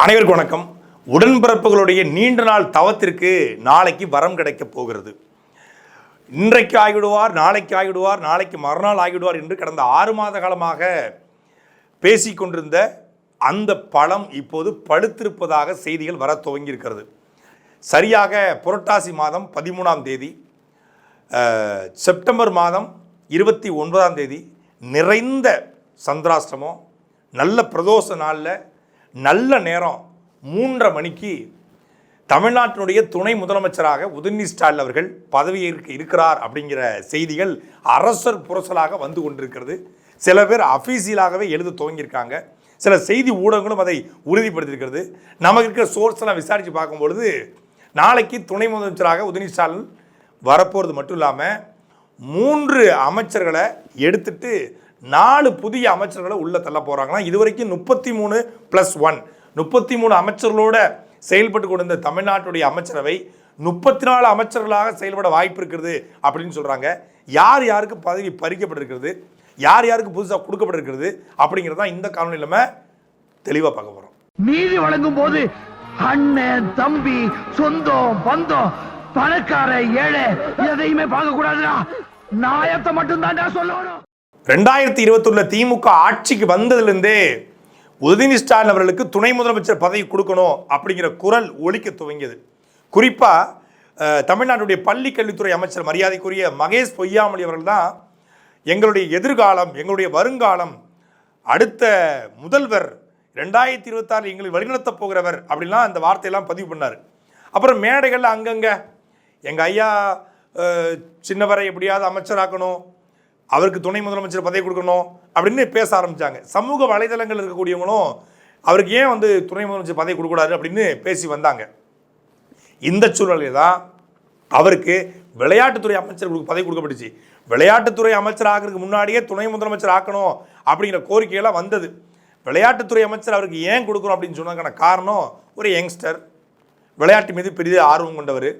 அனைவருக்கும் வணக்கம். உடன்பிறப்புகளுடைய நீண்ட நாள் தவத்திற்கு நாளைக்கு வரம் கிடைக்கப் போகிறது. இன்றைக்கு ஆகிவிடுவார் நாளைக்கு ஆகிவிடுவார் நாளைக்கு மறுநாள் ஆகிவிடுவார் என்று கடந்த ஆறு மாத காலமாக பேசிக்கொண்டிருந்த அந்த பழம் இப்போது பழுத்திருப்பதாக செய்திகள் வர துவங்கியிருக்கிறது. சரியாக புரட்டாசி மாதம் பதிமூணாம் தேதி செப்டம்பர் மாதம் இருபத்தி ஒன்பதாம் தேதி நிறைந்த சந்திராஷ்டமம் நல்ல பிரதோஷ நாளில் நல்ல நேரம் மூன்றரை மணிக்கு தமிழ்நாட்டினுடைய துணை முதலமைச்சராக உதயநிதி ஸ்டாலின் அவர்கள் பதவியேற்க இருக்கிறார் அப்படிங்கிற செய்திகள் அரசர் புரசலாக வந்து கொண்டிருக்கிறது. சில பேர் அஃபீஷியலாகவே எழுத துவங்கியிருக்காங்க. சில செய்தி ஊடகங்களும் அதை உறுதிப்படுத்தியிருக்கிறது. நமக்கு இருக்கிற சோர்ஸ் எல்லாம் விசாரித்து பார்க்கும்பொழுது நாளைக்கு துணை முதலமைச்சராக உதயநிதி ஸ்டாலின் வரப்போகிறது மட்டும் இல்லாமல் மூன்று அமைச்சர்களை எடுத்துட்டு நாலு புதிய அமைச்சர்களை உள்ள தள்ள போகிறாங்கன்னா இது வரைக்கும் முப்பத்தி மூணு ப்ளஸ் ஒன் முப்பத்தி மூணு அமைச்சர்களோட செயல்பட்டு கொண்டிருந்த தமிழ்நாட்டுடைய அமைச்சரவை முப்பத்தி நாலு அமைச்சர்களாக செயல்பட வாய்ப்பு இருக்கிறது அப்படின்னு சொல்கிறாங்க யார் யாருக்கு பதவி பறிக்கப்பட்டிருக்கிறது? யார் யாருக்கு புதுசாக கொடுக்கப்பட்டிருக்கிறது? அப்படிங்கிறதா இந்த காணொலி நம்ம தெளிவாக பார்க்க போகிறோம் நீதி வழங்கும் போது அண்ணன் தம்பி சொந்தம் பந்தம் பணக்கார ஏழை எதையுமே பார்க்க கூடாதுடா. நாயத்தை மட்டும் தான் சொல்லணும். ரெண்டாயிரத்தி இருபத்தொன்னு திமுக ஆட்சிக்கு வந்ததுலேருந்தே உதயநிதி ஸ்டாலின் அவர்களுக்கு துணை முதலமைச்சர் பதவி கொடுக்கணும் அப்படிங்கிற குரல் ஒழிக்க துவங்கியது. குறிப்பாக தமிழ்நாட்டுடைய பள்ளி கல்வித்துறை அமைச்சர் மரியாதைக்குரிய மகேஷ் பொய்யாமொழி அவர்கள் தான் எங்களுடைய எதிர்காலம் எங்களுடைய வருங்காலம் அடுத்த முதல்வர் ரெண்டாயிரத்தி இருபத்தாறு எங்களை வழிநடத்தப் போகிறவர் அப்படின்லாம் அந்த வார்த்தையெல்லாம் பதிவு பண்ணார். அப்புறம் மேடைகளில் அங்கங்கே எங்கள் ஐயா சின்னவரை எப்படியாவது அமைச்சராக்கணும் அவருக்கு துணை முதலமைச்சர் பதவி கொடுக்கணும் அப்படின்னு பேச ஆரம்பித்தாங்க சமூக வலைதளங்கள் இருக்கக்கூடியவங்களும் அவருக்கு ஏன் வந்து துணை முதலமைச்சர் பதவி கொடுக்கக்கூடாது அப்படின்னு பேசி வந்தாங்க. இந்த சூழ்நிலையில் தான் அவருக்கு விளையாட்டுத்துறை அமைச்சர் பதவி கொடுக்கப்பட்டுச்சு. விளையாட்டுத்துறை அமைச்சர் ஆகிறதுக்கு முன்னாடியே துணை முதலமைச்சர் ஆக்கணும் அப்படிங்கிற கோரிக்கையெல்லாம் வந்தது. விளையாட்டுத்துறை அமைச்சர் அவருக்கு ஏன் கொடுக்குறோம் அப்படின்னு சொன்னதுக்கான காரணம் ஒரு யங்ஸ்டர். விளையாட்டு மீது பெரிய ஆர்வம் கொண்டவர்.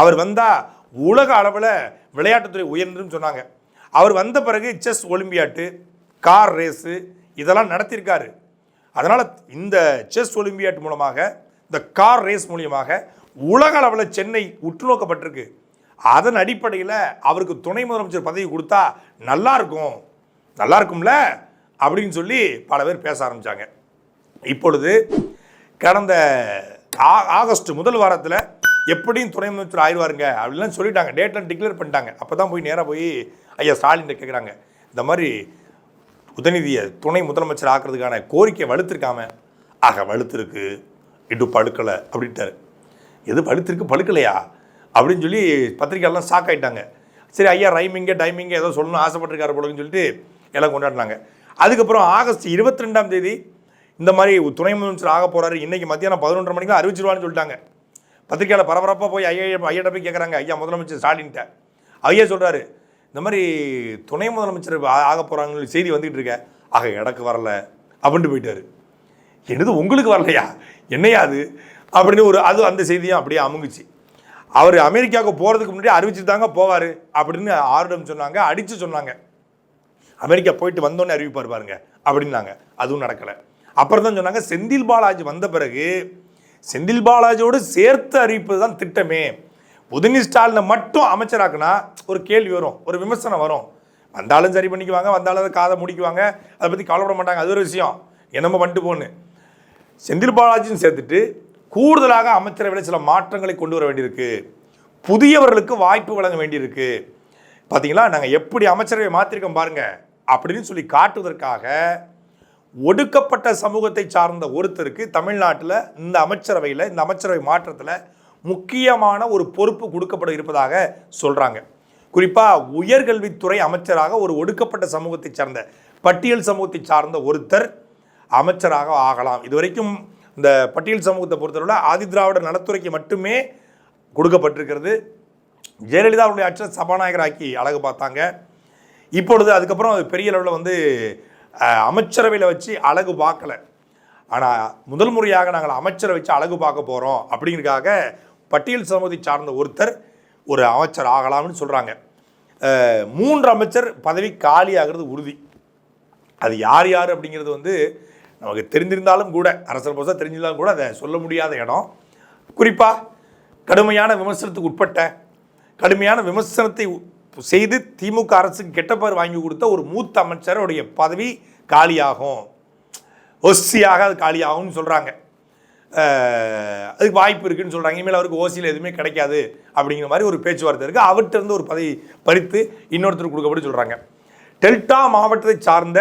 அவர் வந்தால் உலக அளவில் விளையாட்டுத்துறை உயர்ந்துன்னு சொன்னாங்க. அவர் வந்த பிறகு செஸ் ஒலிம்பியாட்டு கார் ரேஸு இதெல்லாம் நடத்தியிருக்காரு. அதனால் இந்த செஸ் ஒலிம்பியாட் மூலமாக இந்த கார் ரேஸ் மூலியமாக உலக அளவில் சென்னை உற்று நோக்கப்பட்டிருக்கு அதன் அடிப்படையில் அவருக்கு துணை முதலமைச்சர் பதவி கொடுத்தா நல்லா இருக்கும் நல்லா இருக்கும்ல அப்படின்னு சொல்லி பல பேர் பேச ஆரம்பித்தாங்க இப்பொழுது கடந்த ஆ- ஆகஸ்ட் முதல் வாரத்தில் எப்படியும் துணை முதலமைச்சர் ஆயிடுவாருங்க அப்படின்லாம் சொல்லிட்டாங்க. டேட்லாம் டிக்ளேர் பண்ணிட்டாங்க. அப்போ தான் போய் நேராக போய் ஐயா ஸ்டாலின் கேட்குறாங்க இந்த மாதிரி உதயநிதியை துணை முதலமைச்சர் ஆக்குறதுக்கான கோரிக்கை வலுத்திருக்காம ஆக வலுத்திருக்கு இட்டு பழுக்கலை அப்படின்ட்டாரு. எது பழுத்திருக்கு பழுக்கலையா அப்படின்னு சொல்லி பத்திரிக்கையெல்லாம் ஷாக் ஆகிட்டாங்க சரி ஐயா ரைமிங்க டைமிங்க ஏதோ சொல்லணும் ஆசைப்பட்டிருக்காரு போலன்னு சொல்லிட்டு எல்லாம் கொண்டாடினாங்க. அதுக்கப்புறம் ஆகஸ்ட் இருபத்தி ரெண்டாம் தேதி இந்த மாதிரி துணை முதலமைச்சர் ஆக போகிறாரு இன்றைக்கி மத்தியானம் பதினொன்றரை மணிக்கு தான் அறிவிச்சிருவான்னு சொல்லிட்டாங்க. பத்திரிக்கையாளர் பரபரப்பாக போய் ஐயா ஐயாட்ட போய் கேட்குறாங்க ஐயா முதலமைச்சர் ஸ்டாலின்ட்ட ஐயா சொல்கிறாரு இந்த மாதிரி துணை முதலமைச்சர் ஆ- ஆக போகிறாங்கன்னு செய்தி வந்துகிட்டு இருக்க. ஆக எனக்கு வரல. அப்படின்ட்டு போயிட்டாரு. என்னது உங்களுக்கு வரலையா? என்னையா அது? அப்படின்னு ஒரு அது அந்த செய்தியும் அப்படியே அமுங்குச்சு. அவர் அமெரிக்காவுக்கு போகிறதுக்கு முன்னாடி அறிவிச்சுட்டு தாங்க போவார் அப்படின்னு ஆரிடம் சொன்னாங்க அடித்து சொன்னாங்க. அமெரிக்கா போயிட்டு வந்தோன்னே அறிவிப்பார் பாருங்க அப்படின்னாங்க. அதுவும் நடக்கலை. அப்புறம் தான் சொன்னாங்க செந்தில் பாலாஜி வந்த பிறகு செந்தில் பாலாஜியோடு சேர்த்து அறிவிப்பது தான் திட்டமே. உதயநிதி ஸ்டாலினை மட்டும் அமைச்சராக்குனா ஒரு கேள்வி வரும் ஒரு விமர்சனம் வரும். வந்தாலும் சரி பண்ணிக்குவாங்க வந்தாலும் அதை காதை முடிக்குவாங்க. அதை பற்றி கவலைப்பட மாட்டாங்க அது ஒரு விஷயம். என்னமோ பண்ணிட்டு போன்னு. செந்தில் பாலாஜின்னு சேர்த்துட்டு கூடுதலாக அமைச்சரவையில் சில மாற்றங்களை கொண்டு வர வேண்டியிருக்கு. புதியவர்களுக்கு வாய்ப்பு வழங்க வேண்டியிருக்கு. பார்த்தீங்களா நாங்கள் எப்படி அமைச்சரவை மாற்றிருக்கோம் பாருங்கள் அப்படின்னு சொல்லி காட்டுவதற்காக ஒடுக்கப்பட்ட சமூகத்தை சார்ந்த ஒருத்தருக்கு தமிழ்நாட்டில் இந்த அமைச்சரவையில் இந்த அமைச்சரவை மாற்றத்தில் முக்கியமான ஒரு பொறுப்பு கொடுக்கப்பட இருப்பதாக சொல்கிறாங்க குறிப்பாக உயர்கல்வித்துறை அமைச்சராக ஒரு ஒடுக்கப்பட்ட சமூகத்தை சார்ந்த பட்டியல் சமூகத்தை சார்ந்த ஒருத்தர் அமைச்சராக ஆகலாம். இதுவரைக்கும் இந்த பட்டியல் சமூகத்தை பொறுத்தவரை ஆதி திராவிட நலத்துறைக்கு மட்டுமே கொடுக்கப்பட்டிருக்கிறது. ஜெயலலிதா அவருடைய ஆட்சியை சபாநாயகராக்கி அழகு பார்த்தாங்க. இப்பொழுது அதுக்கப்புறம் அது பெரிய அளவில் வந்து அமைச்சரவையில் வச்சு அழகு பார்க்கல. ஆனால் முதல் முறையாக நாங்கள் அமைச்சரை வச்சு அழகு பார்க்க போகிறோம் அப்படிங்கிறதுக்காக பட்டியல் சமூகத்தை சார்ந்த ஒருத்தர் ஒரு அமைச்சர் ஆகலாம்னு சொல்கிறாங்க மூன்று அமைச்சர் பதவி காலியாகிறது உறுதி. அது யார் யார் அப்படிங்கிறது வந்து நமக்கு தெரிந்திருந்தாலும் கூட அரசர் போசா தெரிஞ்சிருந்தாலும் கூட அதை சொல்ல முடியாத இடம். குறிப்பாக கடுமையான விமர்சனத்துக்கு உட்பட்ட கடுமையான விமர்சனத்தை செய்து திமுக அரசுக்கு கெட்ட பேர் வாங்கி கொடுத்த ஒரு மூத்த அமைச்சருடைய பதவி காலியாகும். ஒஸ்தியாக அது காலியாகும்னு சொல்கிறாங்க அதுக்கு வாய்ப்பு இருக்குன்னு சொல்கிறாங்க இனிமேல் அவருக்கு ஓசியில் எதுவுமே கிடைக்காது அப்படிங்கிற மாதிரி ஒரு பேச்சுவார்த்தை இருக்குது அவர்கிட்ட இருந்து ஒரு பதவி பறித்து இன்னொருத்தர் கொடுக்கப்பட்டு சொல்கிறாங்க டெல்டா மாவட்டத்தை சார்ந்த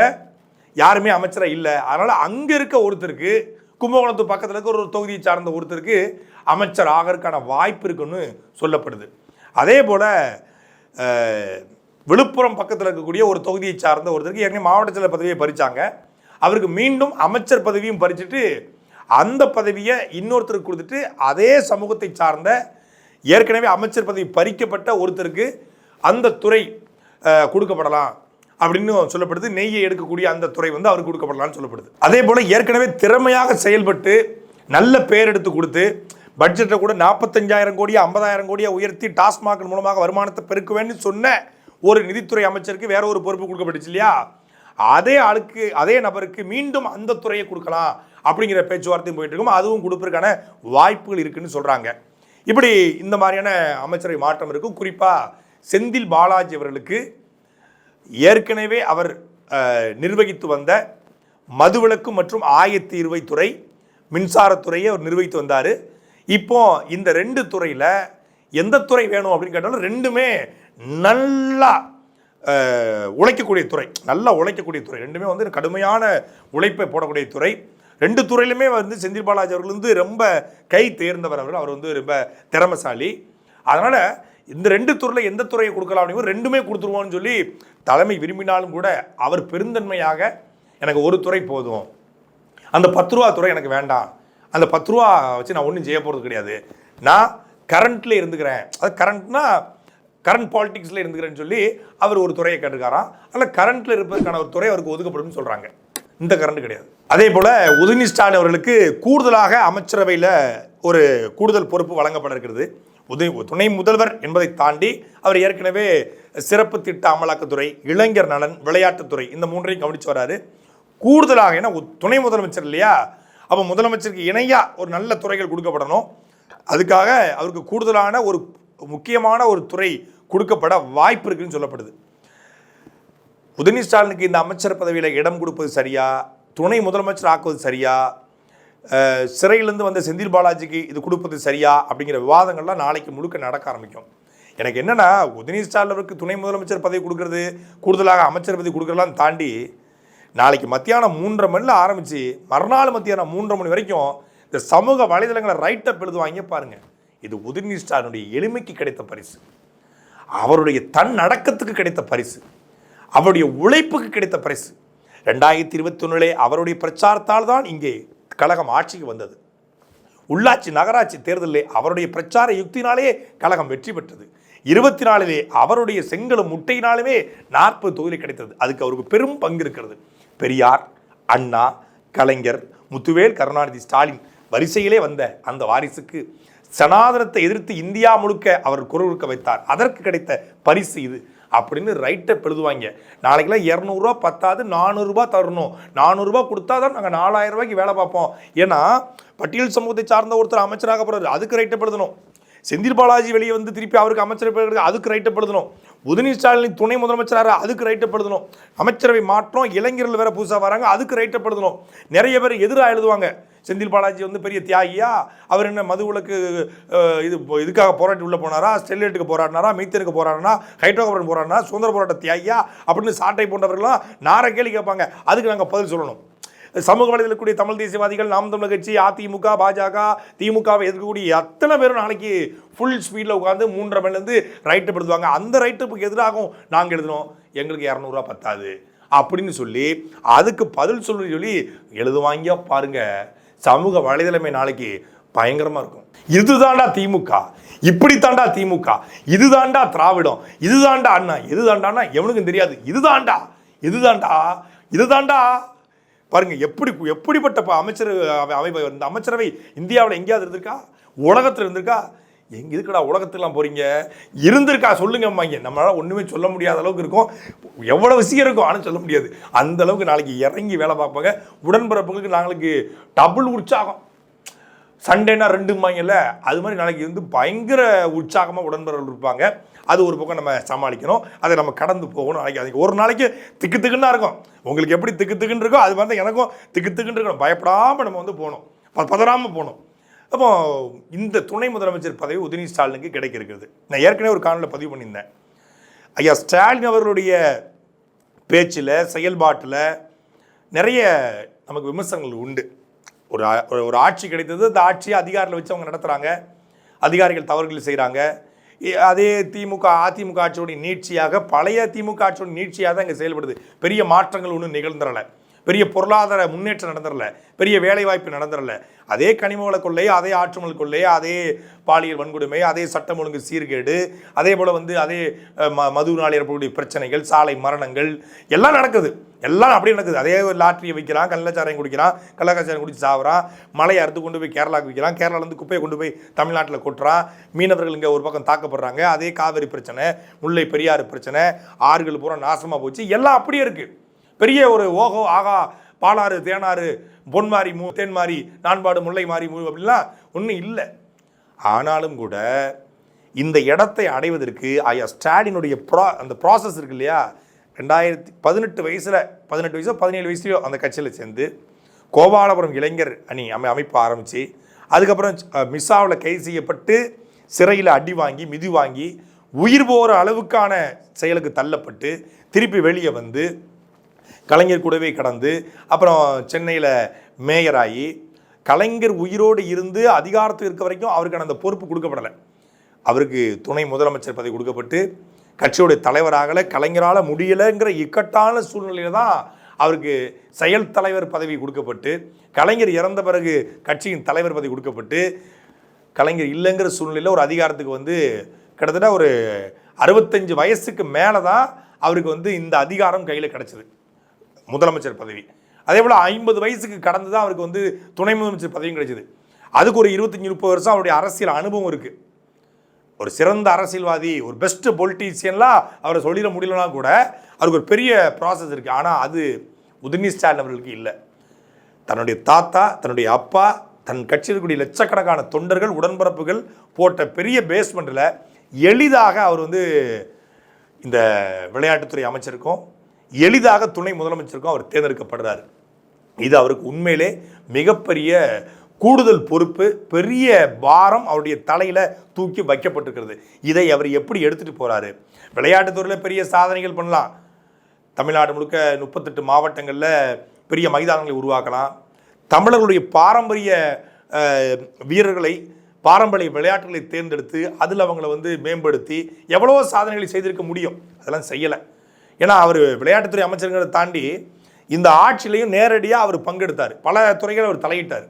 யாருமே அமைச்சராக இல்லை. அதனால் அங்கே இருக்க ஒருத்தருக்கு கும்பகோணத்து பக்கத்தில் இருக்க ஒரு தொகுதியை சார்ந்த ஒருத்தருக்கு அமைச்சர் ஆகிறதுக்கான வாய்ப்பு இருக்குன்னு சொல்லப்படுது. அதே போல் விழுப்புரம் பக்கத்தில் இருக்கக்கூடிய ஒரு தொகுதியை சார்ந்த ஒருத்தருக்கு ஏற்கனவே மாவட்ட செயலர் பதவியை பறித்தாங்க அவருக்கு மீண்டும் அமைச்சர் பதவியும் பறிச்சுட்டு அந்த பதவியை இன்னொருத்தருக்கு கொடுத்துட்டு அதே சமூகத்தை சார்ந்த ஏற்கனவே அமைச்சர் பதவி பறிக்கப்பட்ட ஒருத்தருக்கு அந்த துறை கொடுக்கப்படலாம் அப்படின்னு சொல்லப்படுது. நெய்யை எடுக்கக்கூடிய அந்த துறை வந்து அவருக்கு கொடுக்கப்படலாம்னு சொல்லப்படுது. அதே போல் ஏற்கனவே திறமையாக செயல்பட்டு நல்ல பேர் எடுத்து கொடுத்து பட்ஜெட்டை கூட நாற்பத்தஞ்சாயிரம் கோடியா ஐம்பதாயிரம் கோடியை உயர்த்தி டாஸ்மாக் மூலமாக வருமானத்தை பெருக்குவேன்னு சொன்ன ஒரு நிதித்துறை அமைச்சருக்கு வேற ஒரு பொறுப்பு கொடுக்கப்பட்டுச்சு இல்லையா? அதே ஆளுக்கு அதே நபருக்கு மீண்டும் அந்த துறையை கொடுக்கலாம் அப்படிங்கிற பேச்சுவார்த்தையும் போயிட்டு இருக்கும். அதுவும் கொடுப்பதற்கான வாய்ப்புகள் இருக்குன்னு சொல்கிறாங்க இப்படி இந்த மாதிரியான அமைச்சரவை மாற்றம் இருக்கும். குறிப்பாக செந்தில் பாலாஜி அவர்களுக்கு ஏற்கனவே அவர் நிர்வகித்து வந்த மதுவிலக்கு மற்றும் ஆயத்தீர்வை துறை மின்சாரத்துறையை அவர் நிர்வகித்து வந்தார். இப்போ இந்த ரெண்டு துறையில் எந்த துறை வேணும் அப்படின்னு கேட்டாலும் ரெண்டுமே நல்லா உழைக்கக்கூடிய துறை. நல்லா உழைக்கக்கூடிய துறை. ரெண்டுமே வந்து கடுமையான உழைப்பை போடக்கூடிய துறை. ரெண்டு துறையிலுமே வந்து செந்தில் பாலாஜி அவர்கள் வந்து ரொம்ப கை தேர்ந்தவர் அவர் அவர் வந்து ரொம்ப திறமசாலி. அதனால் இந்த ரெண்டு துறையில் எந்த துறையை கொடுக்கலாம் அப்படிங்கிற ரெண்டுமே கொடுத்துருவோம்னு சொல்லி தலைமை விரும்பினாலும் கூட அவர் பெருந்தன்மையாக எனக்கு ஒரு துறை போதும். அந்த பத்து ரூபா துறை எனக்கு வேண்டாம். அந்த பத்து ரூபா வச்சு நான் ஒன்றும் செய்ய போகிறது கிடையாது. நான் கரண்ட்டில் இருந்துக்கிறேன். அது கரண்ட்னா கரண்ட் பாலிடிக்ஸில் இருந்துக்கிறேன்னு சொல்லி அவர் ஒரு துறையை கேட்டிருக்காராம் அதில் கரண்ட்டில் இருப்பதற்கான ஒரு துறை அவருக்கு ஒதுக்கப்படும்னு சொல்கிறாங்க இந்த கரண்ட் கிடையாது. அதே போல் உதயநிதி ஸ்டாலின் அவர்களுக்கு கூடுதலாக அமைச்சரவையில் ஒரு கூடுதல் பொறுப்பு வழங்கப்பட இருக்கிறது. உதவி துணை முதல்வர் என்பதை தாண்டி அவர் ஏற்கனவே சிறப்பு திட்ட அமலாக்கத்துறை இளைஞர் நலன் விளையாட்டுத்துறை இந்த மூன்றையும் கவனித்து வராரு. கூடுதலாக ஏன்னா துணை முதலமைச்சர் இல்லையா? அப்போ முதலமைச்சருக்கு இணையாக ஒரு நல்ல துறைகள் கொடுக்கப்படணும். அதுக்காக அவருக்கு கூடுதலான ஒரு முக்கியமான ஒரு துறை கொடுக்கப்பட வாய்ப்பு இருக்குன்னு சொல்லப்படுது. உதயநிதி ஸ்டாலினுக்கு இந்த அமைச்சர் பதவியில் இடம் கொடுப்பது சரியா? துணை முதலமைச்சர் ஆக்குவது சரியா? சிறையிலேருந்து வந்த செந்தில் பாலாஜிக்கு இது கொடுப்பது சரியா? அப்படிங்கிற விவாதங்கள்லாம் நாளைக்கு முழுக்க நடக்க ஆரம்பிக்கும். எனக்கு என்னென்னா உதயநிதி ஸ்டாலின் அவருக்கு துணை முதலமைச்சர் பதவி கொடுக்கறது கூடுதலாக அமைச்சர் பதவி கொடுக்கறலாம் தாண்டி நாளைக்கு மத்தியானம் மூன்றரை மணியில் ஆரம்பித்து மறுநாள் மத்தியானம் மூன்றரை மணி வரைக்கும் இந்த சமூக வலைதளங்களை ரைட்டப் எழுதுவாங்க பாருங்கள் இது உதயநிதி ஸ்டாலினுடைய எளிமைக்கு கிடைத்த பரிசு. அவருடைய தன் அடக்கத்துக்கு கிடைத்த பரிசு அவருடைய உழைப்புக்கு கிடைத்த பரிசு. ரெண்டாயிரத்தி இருபத்தி அவருடைய பிரச்சாரத்தால் தான் இங்கே கழகம் ஆட்சிக்கு வந்தது. உள்ளாட்சி நகராட்சி தேர்தலில் அவருடைய பிரச்சார யுக்தினாலே கழகம் வெற்றி பெற்றது. இருபத்தி நாலிலே அவருடைய செங்கலும் முட்டையினாலுமே நாற்பது தொகுதி கிடைத்தது. அதுக்கு அவருக்கு பெரும் பங்கு இருக்கிறது. பெரியார் அண்ணா கலைஞர் முத்துவேல் கருணாநிதி ஸ்டாலின் வரிசையிலே வந்த அந்த வாரிசுக்கு சனாதனத்தை எதிர்த்து இந்தியா முழுக்க அவர் குரல் கொடுக்க வைத்தார். அதற்கு கிடைத்த பரிசு இது. அப்படின்னு ரைட்டை பெழுதுவாங்க. நாளைக்கெல்லாம் இரநூறுவா பத்தாது நானூறுரூபா தரணும். நானூறுரூபா கொடுத்தா தான் நாங்கள் நாலாயிரம் ரூபாய்க்கு வேலை பார்ப்போம். ஏன்னா பட்டியல் சமூகத்தை சார்ந்த ஒருத்தர் அமைச்சராக போகிறாரு அதுக்கு ரைட்டை எழுதணும் செந்தில் பாலாஜி வெளியே வந்து திருப்பி அவருக்கு அமைச்சர் அதுக்கு ரைட்டை எழுதணும் உதயநிதி ஸ்டாலின் துணை முதலமைச்சராக அதுக்கு ரைட்டப்படுத்தணும் அமைச்சரவை மாற்றம் இளைஞர்கள் வேற புதுசாக வராங்க அதுக்கு ரைட்டப்படுத்தணும் நிறைய பேர் எதிராக எழுதுவாங்க. செந்தில் பாலாஜி வந்து பெரிய தியாகியா? அவர் என்ன மது விளக்கு இது இதுக்காக போராட்டி உள்ளே போனாரா? ஸ்டெர்லைட்டுக்கு போராடினாரா? மீத்தனுக்கு போராடினா ஹைட்ரோகார்பன் போராடினா சுதந்திர போராட்ட தியாகியா? அப்படின்னு சாட்டை போன்றவர்கள்லாம் நார கேள்வி கேட்பாங்க. அதுக்கு நாங்கள் பதில் சொல்லணும். சமூக வலைதளத்தில் கூடிய தமிழ் தேசியவாதிகள் நாம் தமிழ் கட்சி அதிமுக பாஜக திமுகவை எதிர்க்கக்கூடிய அத்தனை பேரும் நாளைக்கு ஃபுல் ஸ்பீடில் உட்காந்து மூன்றரை மணிலேருந்து ரைட்டு படுத்துவாங்க. அந்த ரைட்டுக்கு எதிராகவும் நாங்கள் எழுதணும் எங்களுக்கு இரநூறுவா பத்தாது. அப்படின்னு சொல்லி அதுக்கு பதில் சொல்லி சொல்லி எழுதுவாங்க பாருங்க. சமூக வலைதளமே நாளைக்கு பயங்கரமாக இருக்கும். இதுதாண்டா திமுக. இப்படித்தாண்டா திமுக. இதுதாண்டா திராவிடம். இதுதான்டா அண்ணா. இதுதாண்டான்னா எவனுக்கும் தெரியாது. இதுதாண்டா இதுதான்டா. இதுதாண்டா பாருங்கள் எப்படி எப்படிப்பட்ட அமைச்சர் அமைப்பு இந்த அமைச்சரவை இந்தியாவில் எங்கேயாவது இருந்திருக்கா? உலகத்தில் இருந்திருக்கா? எங்க இதுக்குடா உலகத்துக்குலாம் போகிறீங்க இருந்திருக்கா? சொல்லுங்கம்மா. இங்கே நம்மளால் ஒன்றுமே சொல்ல முடியாத அளவுக்கு இருக்கும். எவ்வளோ விஷயம் இருக்கும்? ஆனால் சொல்ல முடியாது. அந்த அளவுக்கு நாளைக்கு இறங்கி வேலை பார்ப்பாங்க. உடன்பிறப்புகளுக்கு நாங்களுக்கு டபுள் உற்சாகம். சண்டேனா ரெண்டுமாங்கல்ல அது மாதிரி நாளைக்கு வந்து பயங்கர உற்சாகமாக உடன்பிறவர்கள் இருப்பாங்க. அது ஒரு பக்கம் நம்ம சமாளிக்கணும் அதை நம்ம கடந்து போகணும். நாளைக்கு அதுக்கு ஒரு நாளைக்கு திக்கு திக்குன்னா இருக்கும். உங்களுக்கு எப்படி திக்கு திக்குன்னு இருக்கோ அது வந்து எனக்கும் திக்கு திக்குன்னு இருக்கணும். பயப்படாமல் நம்ம வந்து போகணும். பதறாமல் போகணும். அப்போ இந்த துணை முதலமைச்சர் பதவி உதயநிதி ஸ்டாலினுக்கு கிடைக்க இருக்கிறது நான் ஏற்கனவே ஒரு காணொலியில் பதிவு பண்ணியிருந்தேன். ஐயா ஸ்டாலின் அவர்களுடைய பேச்சில் செயல்பாட்டில் நிறைய நமக்கு விமர்சனங்கள் உண்டு. ஒரு ஒரு- ஒரு ஆட்சி கிடைத்தது அந்த ஆட்சியை அதிகாரில் வச்சு அவங்க நடத்துகிறாங்க அதிகாரிகள் தவறுகள் செய்கிறாங்க அதே திமுக அதிமுக ஆட்சியோடைய நீட்சியாக பழைய திமுக ஆட்சியோட நீட்சியாக தான் இங்கே செயல்படுது. பெரிய மாற்றங்கள் ஒன்றும் நிகழ்ந்துடலை பெரிய பொருளாதார முன்னேற்றம் நடந்துடல பெரிய வேலைவாய்ப்பு நடந்துடல அதே கனிமவள கொள்ளை அதே ஆற்றுமல் கொள்ளை அதே பாலியல் வன்கொடுமை அதே சட்டம் ஒழுங்கு சீர்கேடு அதே போல் வந்து அதே ம மதுவினால் ஏற்படக்கூடிய பிரச்சனைகள் சாலை மரணங்கள் எல்லாம் நடக்குது. எல்லாம் அப்படியே நடக்குது. அதே ஒரு லாட்டரியை வைக்கிறான் கள்ளச்சாரையும் குடிக்கிறான் கள்ளக்காச்சாரம் குடிச்சு சாப்பிட்றான் மலையை அறுத்து கொண்டு போய் கேரளாவுக்கு வைக்கிறான் கேரளாலேருந்து குப்பையை கொண்டு போய் தமிழ்நாட்டில் கொட்டுறான். மீனவர்கள் இங்கே ஒரு பக்கம் தாக்கப்படுறாங்க. அதே காவிரி பிரச்சனை முல்லை பெரியாறு பிரச்சனை ஆறுகள் பூரா நாசமாக போச்சு. எல்லாம் அப்படியே இருக்குது பெரிய ஒரு ஓஹோ ஆகா பாலாறு தேனாறு பொன்மாரி மூ தேன்மாரி நான்பாடு முல்லை மாறி மூ அப்படிலாம் ஒன்றும் இல்லை. ஆனாலும் கூட இந்த இடத்தை அடைவதற்கு ஐயா ஸ்டாலினுடைய ப்ரா அந்த ப்ராசஸ் இருக்கு இல்லையா? ரெண்டாயிரத்தி பதினெட்டு வயசில் பதினெட்டு வயசோ பதினேழு வயசுலையோ அந்த கட்சியில் சேர்ந்து கோபாலபுரம் இளைஞர் அணி அமை அமைப்பு ஆரம்பித்து அதுக்கப்புறம் மிஸ்ஸாவில் கைது செய்யப்பட்டு சிறையில் அடி வாங்கி மிதி வாங்கி உயிர் போகிற அளவுக்கான செயலுக்கு தள்ளப்பட்டு திருப்பி வெளியே வந்து கலைஞர் கூடவே கடந்து அப்புறம் சென்னையில் மேயராகி கலைஞர் உயிரோடு இருந்து அதிகாரத்தில் இருக்க வரைக்கும் அவருக்கான அந்த பொறுப்பு கொடுக்கப்படலை. அவருக்கு துணை முதலமைச்சர் பதவி கொடுக்கப்பட்டு கட்சியோடைய தலைவராகலை கலைஞரால் முடியலைங்கிற இக்கட்டான சூழ்நிலையில தான் அவருக்கு செயல் தலைவர் பதவி கொடுக்கப்பட்டு கலைஞர் இறந்த பிறகு கட்சியின் தலைவர் பதவி கொடுக்கப்பட்டு கலைஞர் இல்லைங்கிற சூழ்நிலையில் ஒரு அதிகாரத்துக்கு வந்து கிட்டத்தட்ட ஒரு அறுபத்தஞ்சு வயசுக்கு மேலே தான் அவருக்கு வந்து இந்த அதிகாரம் கையில் கிடச்சிது. முதலமைச்சர் பதவி. அதே போல் ஐம்பது வயசுக்கு கடந்து தான் அவருக்கு வந்து துணை முதலமைச்சர் பதவியும் கிடைச்சிது. அதுக்கு ஒரு இருபத்தஞ்சி முப்பது வருஷம் அவருடைய அரசியல் அனுபவம் இருக்குது ஒரு சிறந்த அரசியல்வாதி ஒரு பெஸ்ட்டு பொலிட்டீஷியன்லாம் அவரை சொல்லிட முடியலனா கூட அவருக்கு ஒரு பெரிய ப்ராசஸ் இருக்குது ஆனால் அது உதயநிதி ஸ்டாலின் அவர்களுக்கு இல்லை. தன்னுடைய தாத்தா தன்னுடைய அப்பா தன் கட்சியில் இருக்கக்கூடிய லட்சக்கணக்கான தொண்டர்கள் உடன்பரப்புகள் போட்ட பெரிய பேஸ்மெண்ட்டில் எளிதாக அவர் வந்து இந்த விளையாட்டுத்துறை அமைச்சருக்கும். எளிதாக துணை முதலமைச்சருக்கும் அவர் தேர்ந்தெடுக்கப்படுறாரு. இது அவருக்கு உண்மையிலே மிகப்பெரிய கூடுதல் பொறுப்பு பெரிய பாரம் அவருடைய தலையில் தூக்கி வைக்கப்பட்டிருக்கிறது. இதை அவர் எப்படி எடுத்துகிட்டு போகிறாரு விளையாட்டுத்துறையில் பெரிய சாதனைகள் பண்ணலாம். தமிழ்நாடு முழுக்க முப்பத்தெட்டு மாவட்டங்களில் பெரிய மைதானங்களை உருவாக்கலாம். தமிழர்களுடைய பாரம்பரிய வீரர்களை பாரம்பரிய விளையாட்டுகளை தேர்ந்தெடுத்து அதில் அவங்கள வந்து மேம்படுத்தி எவ்வளவோ சாதனைகளை செய்திருக்க முடியும். அதெல்லாம் செய்யலை. ஏன்னா அவர் விளையாட்டுத்துறை அமைச்சருங்கிறத தாண்டி இந்த ஆட்சியிலையும் நேரடியாக அவர் பங்கெடுத்தார். பல துறைகளை அவர் தலையிட்டார்.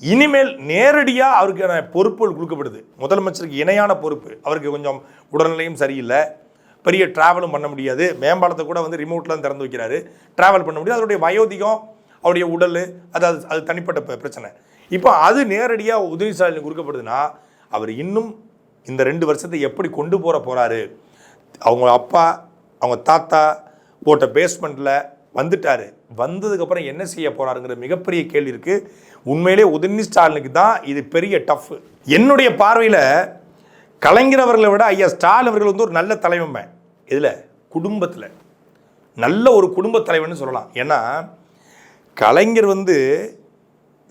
இனிமேல் நேரடியாக அவருக்கான பொறுப்புகள் கொடுக்கப்படுது. முதலமைச்சருக்கு இணையான பொறுப்பு. அவருக்கு கொஞ்சம் உடல்நிலையும் சரியில்லை. பெரிய ட்ராவலும் பண்ண முடியாது. மேம்பாலத்தை கூட வந்து ரிமோட்லாம் திறந்து வைக்கிறாரு. ட்ராவல் பண்ண முடியாது. அவருடைய வயோதிகம் அவருடைய உடல் அது அது அது தனிப்பட்ட ப- பிரச்சனை. இப்போ அது நேரடியாக உதவி ஸ்டாலின் கொடுக்கப்படுதுன்னா அவர் இன்னும் இந்த ரெண்டு வருஷத்தை எப்படி கொண்டு போகிற போகிறாரு அவங்க அப்பா அவங்க தாத்தா போட்ட பேஸ்மெண்ட்டில் வந்துட்டார். வந்ததுக்கப்புறம் என்ன செய்ய போகிறாருங்கிற மிகப்பெரிய கேள்வி இருக்குது உண்மையிலே உதயநிதி ஸ்டாலினுக்கு தான் இது பெரிய டஃப் என்னுடைய பார்வையில் கலைஞர் அவர்களை விட ஐயா ஸ்டாலின் அவர்கள் வந்து ஒரு நல்ல தலைவன் இதில் குடும்பத்தில். நல்ல ஒரு குடும்ப தலைவன் சொல்லலாம். ஏன்னா கலைஞர் வந்து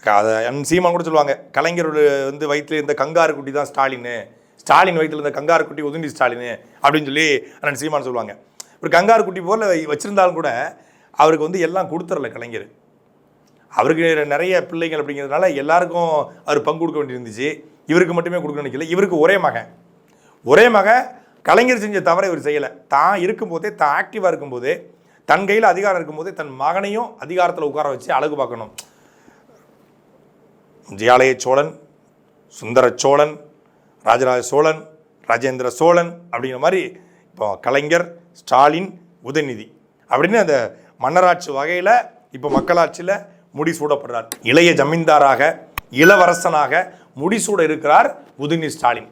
அதை என் சீமான் கூட சொல்லுவாங்க. கலைஞர் வந்து வயிற்றில் இருந்த கங்காரு குட்டி தான் ஸ்டாலின். ஸ்டாலின் வயிற்றில் இருந்த கங்காரு குட்டி உதயநிதி ஸ்டாலின் அப்படின்னு சொல்லி அண்ணன் சீமான் சொல்லுவாங்க. ஒரு கங்காரு குட்டி போல் வச்சுருந்தாலும் கூட அவருக்கு வந்து எல்லாம் கொடுத்துடல கலைஞர். அவருக்கு நிறைய பிள்ளைகள் அப்படிங்கிறதுனால எல்லாருக்கும் அவர் பங்கு கொடுக்க வேண்டியிருந்துச்சு. இவருக்கு மட்டுமே கொடுக்க நினைக்கல. இவருக்கு ஒரே மகன். ஒரே மகன் கலைஞர் செஞ்ச தவறை இவர் செய்யலை. தான் இருக்கும்போதே தான் ஆக்டிவாக இருக்கும்போதே தன் கையில் அதிகாரம் இருக்கும்போதே தன் மகனையும் அதிகாரத்தில் உட்கார வச்சு அழகு பார்க்கணும். ஜியாலய சோழன் சுந்தர சோழன் ராஜராஜ சோழன் ராஜேந்திர சோழன் அப்படிங்கிற மாதிரி இப்போ கலைஞர் ஸ்டாலின் உதயநிதி. அப்படின்னு அந்த மன்னராட்சி வகையில் இப்போ மக்களாட்சியில் முடி சூடப்படுறார். இளைய ஜமீன்தாராக இளவரசனாக முடிசூட இருக்கிறார் உதயநிதி ஸ்டாலின்.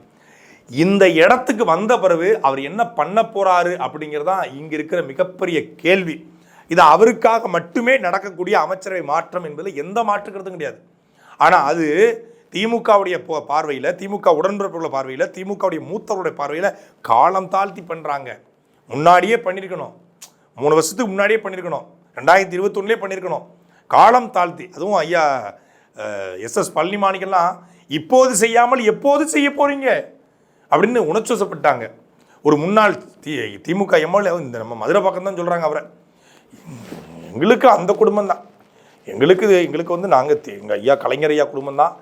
இந்த இடத்துக்கு வந்த பிறகு அவர் என்ன பண்ண போகிறாரு அப்படிங்கிறதான் இங்கே இருக்கிற மிகப்பெரிய கேள்வி. இது அவருக்காக மட்டுமே நடக்கக்கூடிய அமைச்சரவை மாற்றம் என்பதில் எந்த மாற்றுக்கிறதும் கிடையாது. ஆனால் அது திமுகவுடைய பார்வையில் திமுக உடன்பிறப்புள்ள பார்வையில் திமுகவுடைய மூத்தவருடைய பார்வையில் காலம் தாழ்த்தி பண்ணுறாங்க முன்னாடியே பண்ணியிருக்கணும் மூணு வருஷத்துக்கு முன்னாடியே பண்ணியிருக்கணும் ரெண்டாயிரத்தி இருபத்தொன்னுலேயே பண்ணியிருக்கணும் காலம் தாழ்த்தி அதுவும் ஐயா எஸ் எஸ் பழனிமாணிக்கெல்லாம் இப்போது செய்யாமல் எப்போது செய்ய போகிறீங்க அப்படின்னு உணர்ச்சிவசப்பட்டாங்க ஒரு முன்னாள் தி திமுக எம்எல்ஏ இந்த நம்ம மதுரை பக்கம் தான் சொல்கிறாங்க அவரை. எங்களுக்கு அந்த குடும்பம் தான். எங்களுக்கு எங்களுக்கு வந்து நாங்கள் எங்கள் ஐயா கலைஞர் ஐயா குடும்பம் தான்.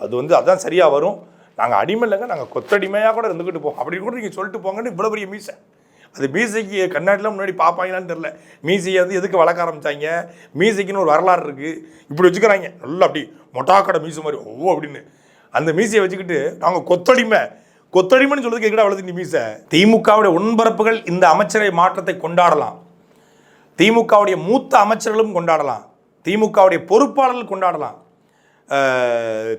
அது வந்து அதுதான் சரியாக வரும். நாங்கள் அடிமை இல்லைங்க நாங்கள் கொத்தடிமையாக கூட இருந்துக்கிட்டு போவோம். அப்படி கூட நீங்கள் சொல்லிட்டு போங்கன்னு இவ்வளோ பெரிய மீசை. அது மியூசிக்கு கண்ணாடிலாம் முன்னாடி பார்ப்பாங்களான்னு தெரில மீசையை வந்து எதுக்கு வளர்க்க ஆரம்பித்தாங்க மியூசிக்குன்னு ஒரு வரலாறு இருக்குது இப்படி வச்சுக்கிறாங்க. நல்லா அப்படி மொட்டாக்கடை மியூசி மாதிரி ஓ அப்படின்னு. அந்த மியூசியை வச்சுக்கிட்டு நாங்கள் கொத்தடிமை. கொத்தடிமைன்னு சொல்லுறது எங்கடா வளர்த்து இந்த மீசை? திமுகவுடைய உண்பரப்புகள் இந்த அமைச்சரை மாற்றத்தை கொண்டாடலாம். திமுகவுடைய மூத்த அமைச்சர்களும் கொண்டாடலாம். திமுகவுடைய பொறுப்பாளர்கள் கொண்டாடலாம்.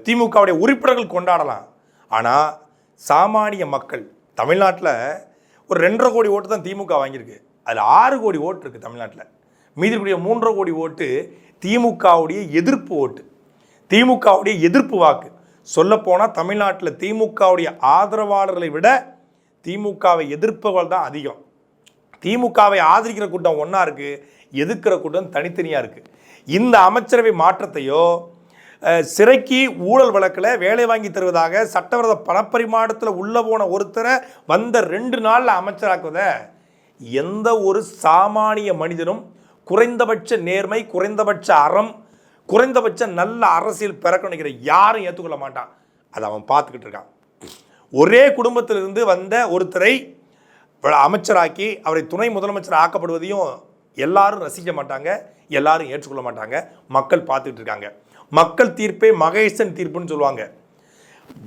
திமுகவுடைய உறுப்பினர்கள் கொண்டாடலாம். ஆனால் சாமானிய மக்கள் தமிழ்நாட்டில் ஒரு ரெண்டரை கோடி ஓட்டு தான் திமுக வாங்கியிருக்கு. அதில் ஆறு கோடி ஓட்டு இருக்குது தமிழ்நாட்டில். மீதி இருக்கக்கூடிய மூன்றரை கோடி ஓட்டு திமுகவுடைய எதிர்ப்பு ஓட்டு. திமுகவுடைய எதிர்ப்பு வாக்கு. சொல்லப்போனால் தமிழ்நாட்டில் திமுகவுடைய ஆதரவாளர்களை விட திமுகவை எதிர்ப்பவர்கள் தான் அதிகம். திமுகவை ஆதரிக்கிற கூட்டம் ஒன்றா இருக்குது எதிர்க்கிற கூட்டம் தனித்தனியாக இருக்குது இந்த அமைச்சரவை மாற்றத்தையோ சிறைக்கு ஊழல் வழக்கில் வேலை வாங்கி தருவதாக சட்டவிரோத பணப்பரிமாணத்தில் உள்ள போன ஒருத்தரை வந்த ரெண்டு நாளில் அமைச்சராக்குவதை? எந்த ஒரு சாமானிய மனிதனும் குறைந்தபட்ச நேர்மை குறைந்தபட்ச அறம் குறைந்தபட்ச நல்ல அரசியல் பிறக்கணுங்கிற நினைக்கிற யாரும் ஏற்றுக்கொள்ள மாட்டான். அதை அவன் பார்த்துக்கிட்டு இருக்கான். ஒரே குடும்பத்திலிருந்து வந்த ஒருத்தரை அமைச்சராக்கி அவரை துணை முதலமைச்சர் ஆக்கப்படுவதையும் எல்லாரும் ரசிக்க மாட்டாங்க எல்லாரும் ஏற்றுக்கொள்ள மாட்டாங்க. மக்கள் பார்த்துக்கிட்டு இருக்காங்க. மக்கள் தீர்ப்பே மகேசன் தீர்ப்புன்னு சொல்லுவாங்க.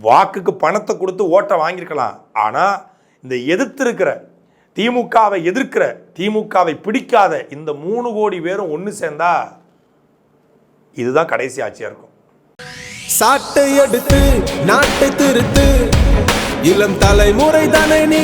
வாக்குக்கு பணத்தை கொடுத்து ஓட்டை வாங்கியிருக்கலாம். ஆனால் இந்த எதிர்த்திருக்கிற திமுகவை எதிர்க்கிற திமுகவை பிடிக்காத இந்த மூணு கோடி பேரும் ஒன்று சேர்ந்தா இதுதான் கடைசி ஆட்சியாக இருக்கும். சாட்டை எடுத்து நாட்டை திருத்து இளம் தலைமுறை தானே நீ